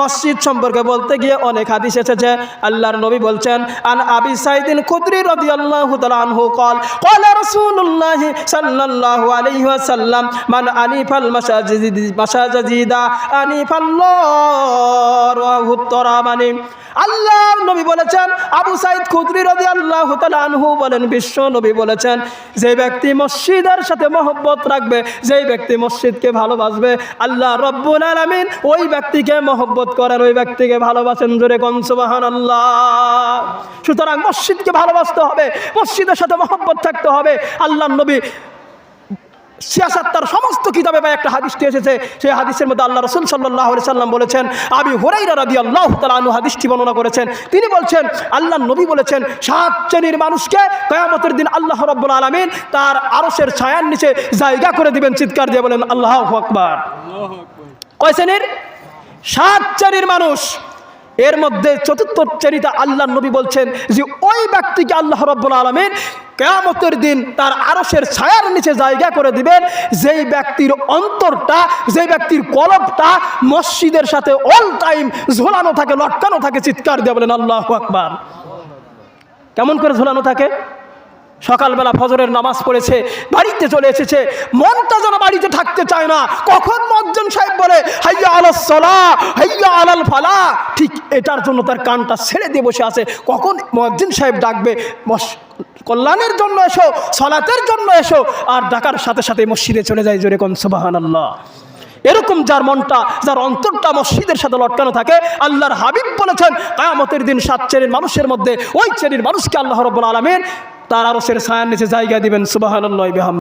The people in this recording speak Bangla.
মসজিদ সম্পর্কে বলতে গিয়ে অনেক হাদিস এসেছে। আল্লাহর নবী বলছেন, আন আবি সাইদিন খুদ্রি রদি আল্লাহ আনহু কল কল রসুল্লাহ সাল্লাহ আলহি সাল্লাম মান আনিফাল মাসাজিদ মাসাজিদা আনিফাল্লাহ মানে আল্লাহর নবী বলেছেন, আবু সাইদ খুদ্রি রদি আল্লাহ আনহু বলেন, বিশ্ব নবী বলেছেন, যে ব্যক্তি মসজিদের সাথে মহব্বত রাখবে, যেই ব্যক্তি মসজিদকে ভালোবাসবে, আল্লাহ রব্বুল আলমিন ওই ব্যক্তিকে মহব্বত করেন ওই ব্যক্তিকে ভালোবাসেন জোরে কোন সুবহানাল্লাহ। সুতরাং মসজিদকে ভালোবাসতে হবে মসজিদের সাথে মহব্বত থাকতে হবে। আল্লাহ নবী সিয়াসাত তার সমস্ত কিতাবে বা একটা হাদিসটি এসেছে সেই হাদিসের মধ্যে আল্লাহ রসুল সাল্লাহ সাল্লাম বলেছেন আবি হুরাইরা রাদি আল্লাহ তালু হাদিসটি বর্ণনা করেছেন। তিনি বলছেন আল্লাহ নবী বলেছেন সাত শ্রেণির মানুষকে কয়ামতের দিন আল্লাহ রব্বুল আলমিন তার আরসের ছায়ার নিচে জায়গা করে দিবেন চিৎকার দিয়ে বলেন আল্লাহ আকবার। কয় শ্রেণির? সাত শ্রেণির মানুষ। এর মধ্যে চতুর্থ শ্রেণীতে আল্লাহ নবী বলছেন যে, ওই ব্যক্তিকে আল্লাহ রব্বুল আলমিন কেয়ামতের দিন তার আরসের ছায়ার নিচে জায়গা করে দিবেন। যেই ব্যক্তির অন্তরটা, যেই ব্যক্তির কলবটা মসজিদের সাথে অল টাইম ঝোলানো থাকে, লটকানো থাকে, চিৎকার দিয়ে বলেন আল্লাহ আকবার। কেমন করে ঝোলানো থাকে? সকালবেলা ফজরের নামাজ পড়েছে, বাড়িতে চলে এসেছে, মনটা যেন বাড়িতে থাকতে চায় না। কখন মজ্জন সাহেব বলে, হাইয়া আলাল সলা, হাইয়া আলাল ফালা, ঠিক এটার জন্য তার কানটা ছেড়ে দিয়ে বসে আছে। কখন মজ্জিন সাহেব ডাকবে কল্যাণের জন্য এসো, সলাতের জন্য এসো, আর ডাকার সাথে সাথে মসজিদে চলে যায় জোরে কোন সুবাহান আল্লাহ এরকম যার মনটা, যার অন্তরটা মসজিদের সাথে লটকানো থাকে, আল্লাহর হাবিব বলেছেন, কায়ামতের দিন সাত শ্রেণির মানুষের মধ্যে, ওই শ্রেণির মানুষকে আল্লাহ রব্বুল আলমের তার আরসের ছায়ার নিচে জায়গা দিবেন সুবাহ